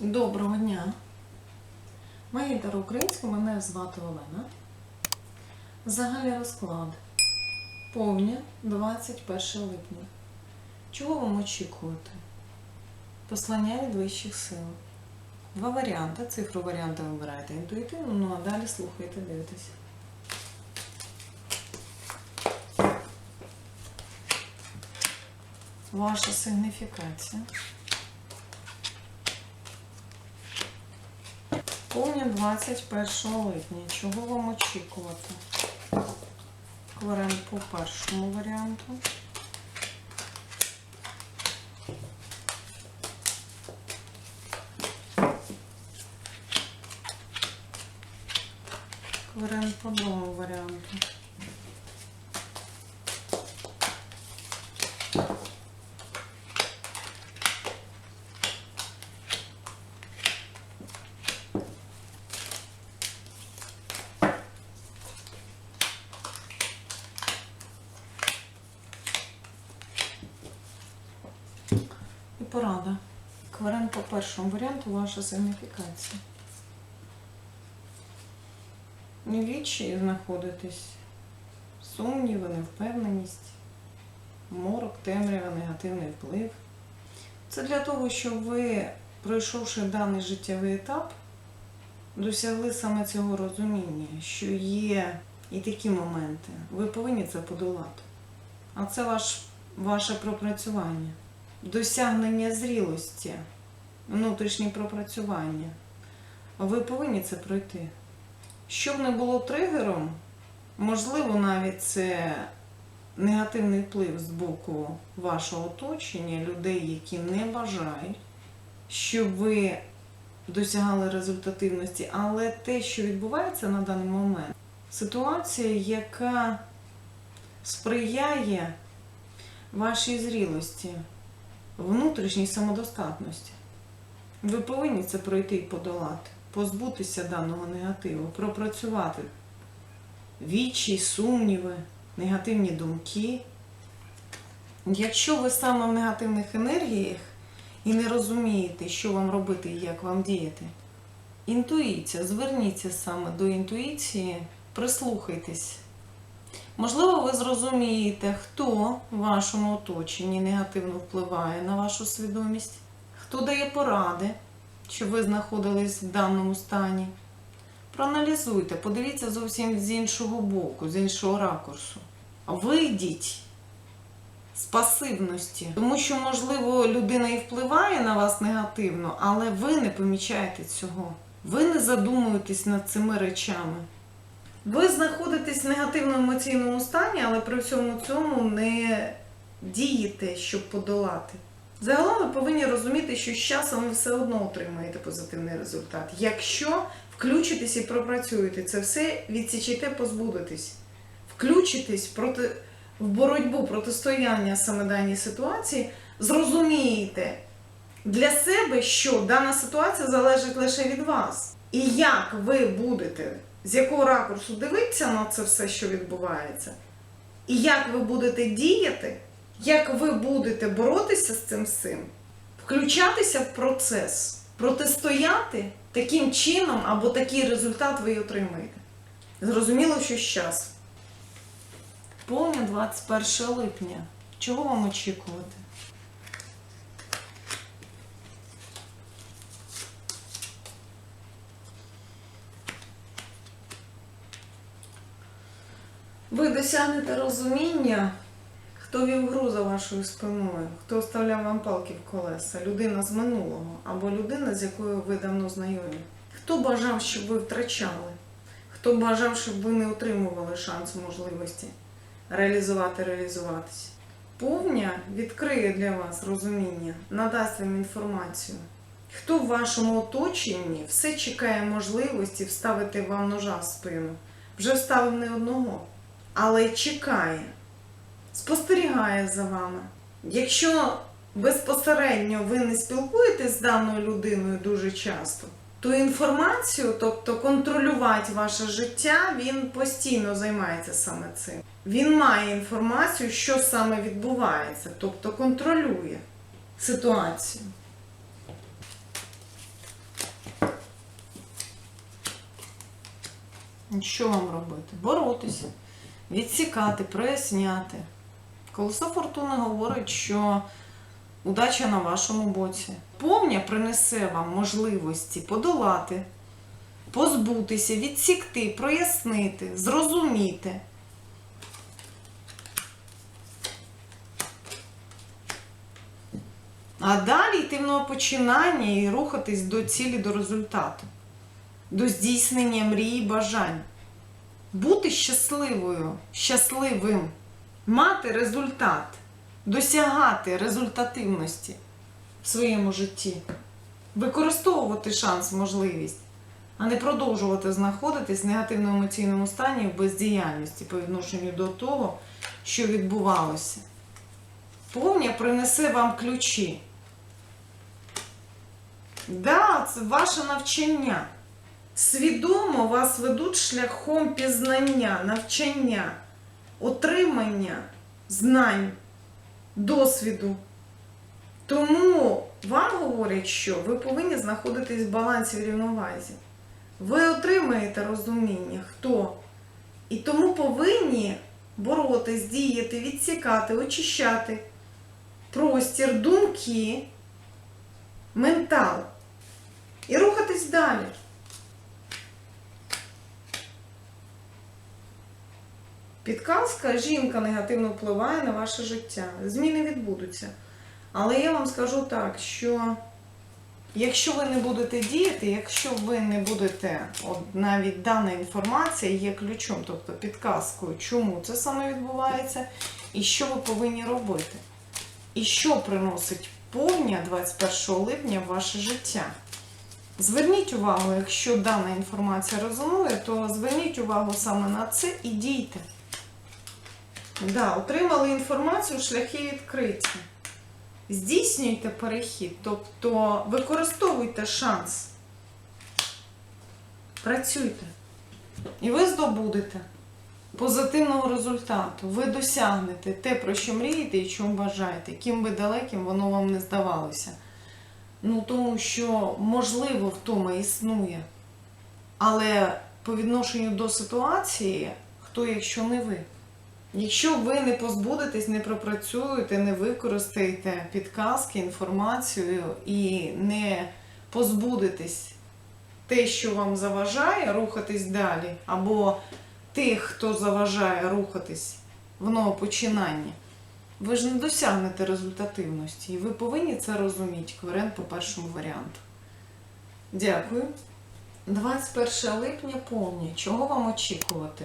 Доброго дня. Мої українську, мене звати Олена. Загальний розклад. Повня 21 липня. Чого вам очікувати? Послання від вищих сил. Два варіанти. Цифру варіанти вибираєте інтуїтивно, ну а далі слухайте, дивитесь. Ваша сигніфікація. Повня 21 липня. Чого вам очікувати? Кварен по першому варіанту. Кварен по другому варіанту. Порада. Кварен по першому варіанту ваша сигніфікація. Не вічі знаходитесь. Сумніви, невпевненість, морок, темрява, негативний вплив. Це для того, щоб ви, пройшовши даний життєвий етап, досягли саме цього розуміння, що є і такі моменти. Ви повинні це подолати. А це ваш, ваше пропрацювання досягнення зрілості, внутрішнє пропрацювання. Ви повинні це пройти. Щоб не було тригером, можливо, навіть це негативний вплив з боку вашого оточення, людей, які не бажають, щоб ви досягали результативності, але те, що відбувається на даний момент, ситуація, яка сприяє вашій зрілості внутрішній самодостатності. Ви повинні це пройти і подолати, позбутися даного негативу, пропрацювати вічі, сумніви, негативні думки. Якщо ви саме в негативних енергіях і не розумієте, що вам робити і як вам діяти, інтуїція, зверніться саме до інтуїції, прислухайтесь. Можливо, ви зрозумієте, хто в вашому оточенні негативно впливає на вашу свідомість, хто дає поради, щоб ви знаходились в даному стані. Проаналізуйте, подивіться зовсім з іншого боку, з іншого ракурсу. Вийдіть з пасивності, тому що, можливо, людина і впливає на вас негативно, але ви не помічаєте цього. Ви не задумуєтесь над цими речами. Ви знаходитесь в негативному емоційному стані, але при всьому цьому не дієте, щоб подолати. Загалом ви повинні розуміти, що з часом ви все одно отримаєте позитивний результат. Якщо включитесь і пропрацюєте це все, відсічите, позбудетесь. Включитесь проти, в боротьбу протистояння саме даній ситуації, зрозумієте для себе, що дана ситуація залежить лише від вас. І як ви будете з якого ракурсу дивитися на це все, що відбувається, і як ви будете діяти, як ви будете боротися з цим всім, включатися в процес, протистояти таким чином або такий результат ви отримаєте. Зрозуміло, що зараз. Повня 21 липня. Чого вам очікувати? Ви досягнете розуміння, хто вів гру за вашою спиною, хто вставляв вам палки в колеса, людина з минулого або людина, з якою ви давно знайомі. Хто бажав, щоб ви втрачали, хто бажав, щоб ви не отримували шанс можливості реалізувати, реалізуватись. Повня відкриє для вас розуміння, надасть вам інформацію. Хто в вашому оточенні все чекає можливості вставити вам ножа в спину. Вже вставив не одного але чекає, спостерігає за вами. Якщо безпосередньо ви не спілкуєтесь з даною людиною дуже часто, то інформацію, тобто контролювати ваше життя, він постійно займається саме цим. Він має інформацію, що саме відбувається, тобто контролює ситуацію. Що вам робити? Боротися відсікати, проясняти. Колесо фортуни говорить, що удача на вашому боці. Повня принесе вам можливості подолати, позбутися, відсікти, прояснити, зрозуміти. А далі йти в новопочинання і рухатись до цілі, до результату, до здійснення мрій і бажань. Бути щасливою, щасливим, мати результат, досягати результативності в своєму житті, використовувати шанс, можливість, а не продовжувати знаходитись в негативному емоційному стані в бездіяльності по відношенню до того, що відбувалося. Повня принесе вам ключі. Да, це ваше навчання. Свідомо вас ведуть шляхом пізнання, навчання, отримання знань, досвіду. Тому вам говорять, що ви повинні знаходитись в балансі в рівновазі. Ви отримаєте розуміння, хто. І тому повинні боротись, діяти, відсікати, очищати простір, думки, ментал. І рухатись далі. Підказка жінка негативно впливає на ваше життя. Зміни відбудуться. Але я вам скажу так, що якщо ви не будете діяти, якщо ви не будете, от навіть дана інформація є ключом, тобто підказкою, чому це саме відбувається, і що ви повинні робити. І що приносить повня 21 липня в ваше життя. Зверніть увагу, якщо дана інформація резонує, то зверніть увагу саме на це і дійте. Да, отримали інформацію, шляхи відкриті. Здійснюйте перехід, тобто використовуйте шанс. Працюйте. І ви здобудете позитивного результату. Ви досягнете те, про що мрієте і чому бажаєте, ким би далеким воно вам не здавалося. Ну, тому що, можливо, втома існує. Але по відношенню до ситуації, хто, якщо не ви? Якщо ви не позбудетесь, не пропрацюєте, не використаєте підказки, інформацію і не позбудетесь те, що вам заважає рухатись далі, або тих, хто заважає рухатись в новопочинанні, ви ж не досягнете результативності. І ви повинні це розуміти, кверен по першому варіанту. Дякую. 21 липня повні. Чого вам очікувати?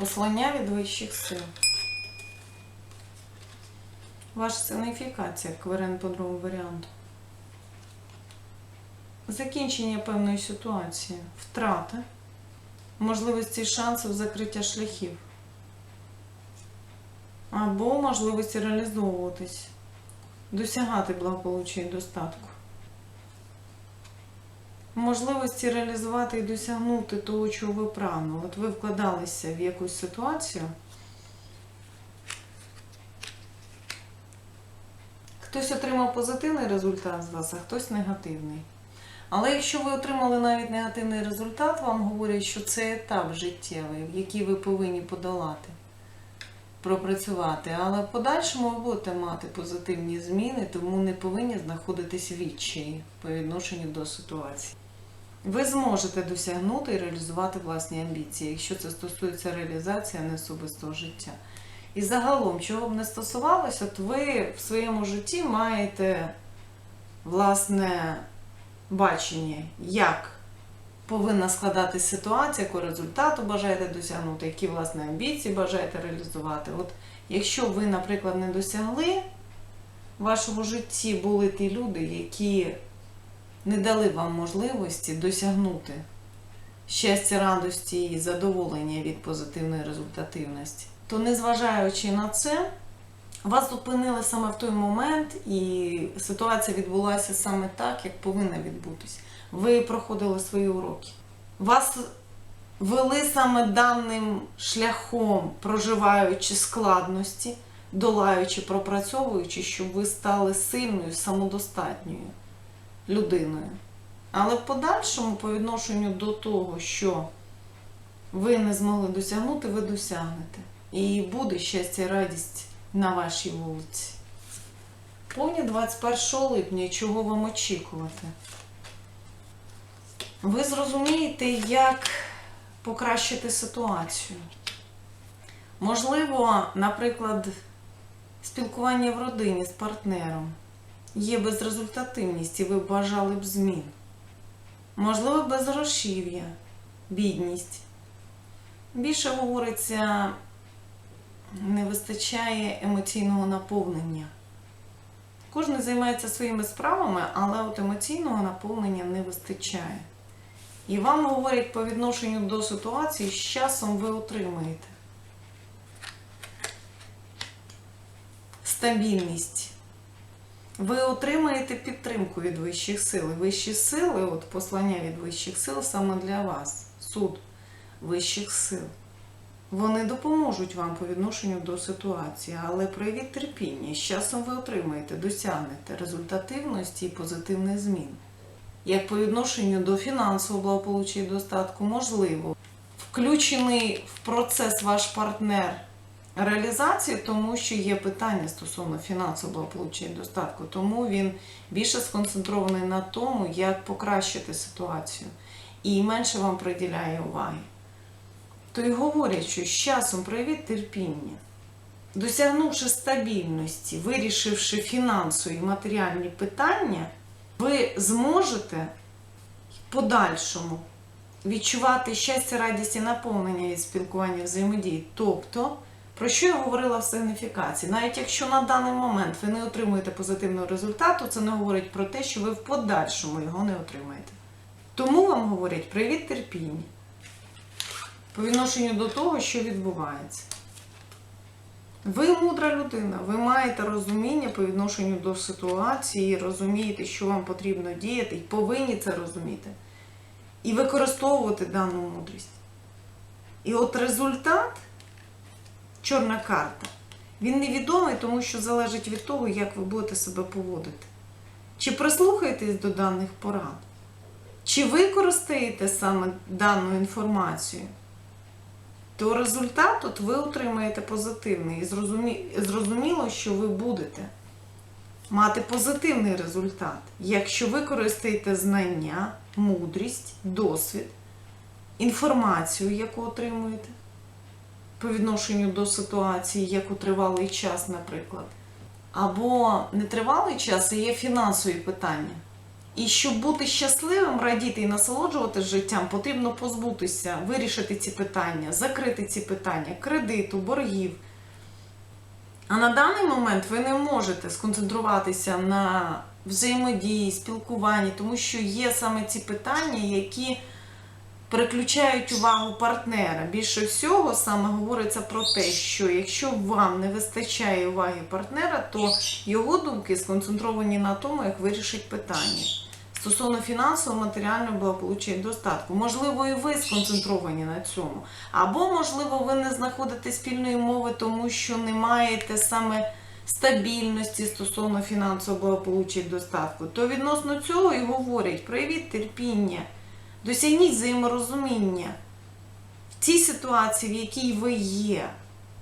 Послання від вищих сил. Ваша сигніфікація, кверен по другому варіанту. Закінчення певної ситуації, втрата, можливості шансів закриття шляхів. Або можливості реалізовуватись, досягати благополуччя і достатку. Можливості реалізувати і досягнути того, чого ви прагнули. От ви вкладалися в якусь ситуацію. Хтось отримав позитивний результат з вас, а хтось негативний. Але якщо ви отримали навіть негативний результат, вам говорять, що це етап життєвий, який ви повинні подолати, пропрацювати. Але в подальшому ви будете мати позитивні зміни, тому не повинні знаходитись відчаї по відношенню до ситуації. Ви зможете досягнути і реалізувати власні амбіції, якщо це стосується реалізації, а не особистого життя. І загалом, чого б не стосувалося, от ви в своєму житті маєте власне бачення, як повинна складатися ситуація, якого результату бажаєте досягнути, які власне амбіції бажаєте реалізувати. От якщо ви, наприклад, не досягли в вашому житті були ті люди, які не дали вам можливості досягнути щастя, радості і задоволення від позитивної результативності, то незважаючи на це, вас зупинили саме в той момент, і ситуація відбулася саме так, як повинна відбутись. Ви проходили свої уроки. Вас вели саме даним шляхом, проживаючи складності, долаючи, пропрацьовуючи, щоб ви стали сильною, самодостатньою людиною. Але в подальшому, по відношенню до того, що ви не змогли досягнути, ви досягнете. І буде щастя і радість на вашій вулиці. Повні 21 липня, чого вам очікувати? Ви зрозумієте, як покращити ситуацію. Можливо, наприклад, спілкування в родині з партнером є безрезультативність і ви бажали б змін. Можливо, безгрошів'я, бідність. Більше говориться, не вистачає емоційного наповнення. Кожен займається своїми справами, але от емоційного наповнення не вистачає. І вам говорять по відношенню до ситуації, з часом ви отримаєте стабільність. Ви отримаєте підтримку від вищих сил. Вищі сили, от послання від вищих сил саме для вас, суд вищих сил. Вони допоможуть вам по відношенню до ситуації, але проявіть терпіння. З часом ви отримаєте, досягнете результативності і позитивних змін. Як по відношенню до фінансового благополуччя і достатку, можливо, включений в процес ваш партнер реалізації, тому що є питання стосовно фінансового благополуччя і достатку, тому він більше сконцентрований на тому, як покращити ситуацію, і менше вам приділяє уваги. То й говорять, що з часом проявіть терпіння, досягнувши стабільності, вирішивши фінансові і матеріальні питання, ви зможете подальшому відчувати щастя, радість і наповнення від спілкування взаємодії. Тобто, про що я говорила в сигніфікації? Навіть якщо на даний момент ви не отримуєте позитивного результату, це не говорить про те, що ви в подальшому його не отримаєте. Тому вам говорять привіт терпіння по відношенню до того, що відбувається. Ви мудра людина, ви маєте розуміння по відношенню до ситуації, розумієте, що вам потрібно діяти, і повинні це розуміти. І використовувати дану мудрість. І от результат, чорна карта, він невідомий, тому що залежить від того, як ви будете себе поводити. Чи прислухаєтесь до даних порад, чи використаєте саме дану інформацію, то результат от ви отримаєте позитивний. І зрозумі... зрозуміло, що ви будете мати позитивний результат, якщо ви користаєте знання, мудрість, досвід, інформацію, яку отримуєте по відношенню до ситуації, як у тривалий час, наприклад. Або нетривалий час, а є фінансові питання. І щоб бути щасливим, радіти і насолоджуватися життям, потрібно позбутися, вирішити ці питання, закрити ці питання, кредиту, боргів. А на даний момент ви не можете сконцентруватися на взаємодії, спілкуванні, тому що є саме ці питання, які переключають увагу партнера. Більше всього саме говориться про те, що якщо вам не вистачає уваги партнера, то його думки сконцентровані на тому, як вирішить питання. Стосовно фінансового, матеріального благополуччя і достатку. Можливо, і ви сконцентровані на цьому. Або, можливо, ви не знаходите спільної мови, тому що не маєте саме стабільності стосовно фінансового благополуччя і достатку. То відносно цього і говорять: проявіть терпіння, досягніть взаєморозуміння в цій ситуації, в якій ви є.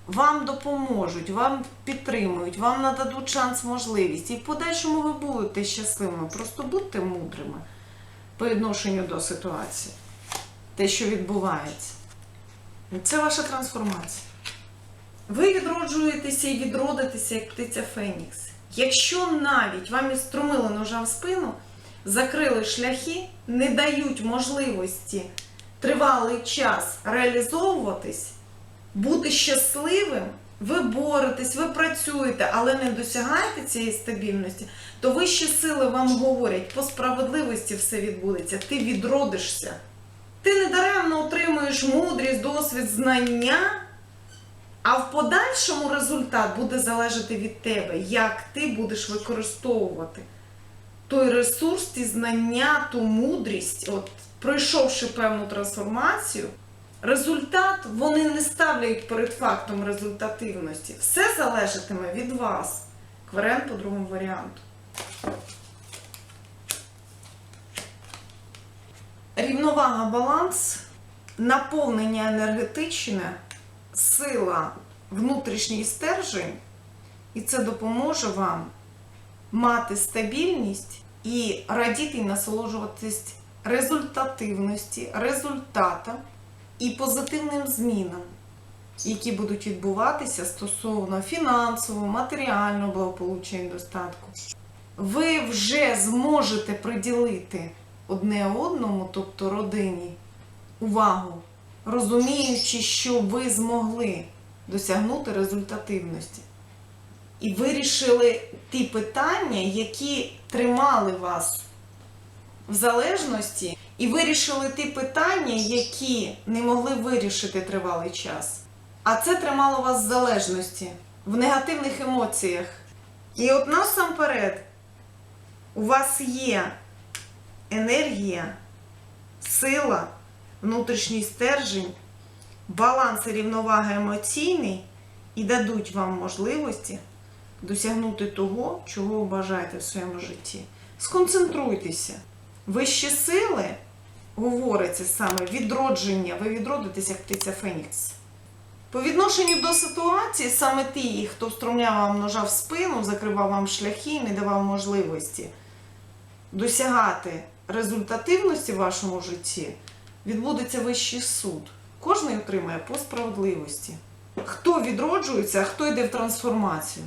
Вам допоможуть, вам підтримують, вам нададуть шанс, можливість. І в подальшому ви будете щасливими. Просто будьте мудрими по відношенню до ситуації, те, що відбувається. Це ваша трансформація. Ви відроджуєтеся і відродитеся, як птиця Фенікс. Якщо навіть вам іструмили ножа в спину, закрили шляхи, не дають можливості тривалий час реалізовуватись, бути щасливим, ви боретесь, ви працюєте, але не досягаєте цієї стабільності, то вищі сили вам говорять, по справедливості все відбудеться, ти відродишся. Ти недаремно отримуєш мудрість, досвід, знання, а в подальшому результат буде залежати від тебе, як ти будеш використовувати той ресурс, ті знання, ту мудрість, от пройшовши певну трансформацію. Результат вони не ставлять перед фактом результативності. Все залежатиме від вас. Кварен по другому варіанту. Рівновага, баланс, наповнення енергетичне, сила, внутрішній стержень, і це допоможе вам мати стабільність і радіти і насолоджуватись результативності, результатам і позитивним змінам, які будуть відбуватися стосовно фінансового, матеріального благополуччя і достатку. Ви вже зможете приділити одне одному, тобто родині, увагу, розуміючи, що ви змогли досягнути результативності. І вирішили ті питання, які тримали вас в залежності, і вирішили ті питання, які не могли вирішити тривалий час. А це тримало вас в залежності, в негативних емоціях. І от насамперед у вас є енергія, сила, внутрішній стержень, баланс і рівновага емоційний і дадуть вам можливості досягнути того, чого ви бажаєте в своєму житті. Сконцентруйтеся. Вищі сили, говориться саме відродження, ви відродитесь як птиця Фенікс. По відношенню до ситуації, саме ті, хто встромляв вам ножа в спину, закривав вам шляхи, не давав можливості досягати результативності в вашому житті, відбудеться вищий суд. Кожний отримає по справедливості. Хто відроджується, а хто йде в трансформацію.